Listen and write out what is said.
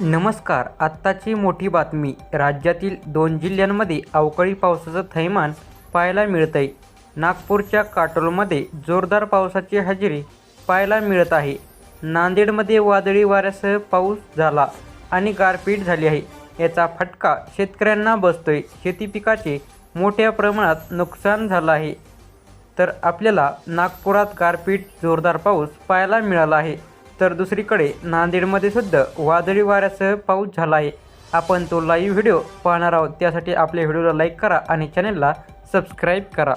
नमस्कार आत्ताची मोठी बातमी. राज्यातील दोन जिल्ह्यांमध्ये अवकाळी पावसाचं थैमान पाहायला मिळतंय. नागपूरच्या काटोलमध्ये जोरदार पावसाची हजेरी पाहायला मिळत आहे. नांदेडमध्ये वादळी वाऱ्यासह पाऊस झाला आणि गारपीट झाली आहे. याचा फटका शेतकऱ्यांना बसतोय. शेती पिकाचे मोठ्या प्रमाणात नुकसान झालं आहे. तर आपल्याला नागपुरात गारपीट जोरदार पाऊस पाहायला मिळाला आहे. तर दुसरीकडे नांदेडमध्ये सुद्धा वादळी वाऱ्यासह पाऊस झाला आहे आपण तो लाईव्ह व्हिडिओ पाहणार आहोत. त्यासाठी आपल्या व्हिडिओला लाईक करा आणि चॅनलला सबस्क्राईब करा.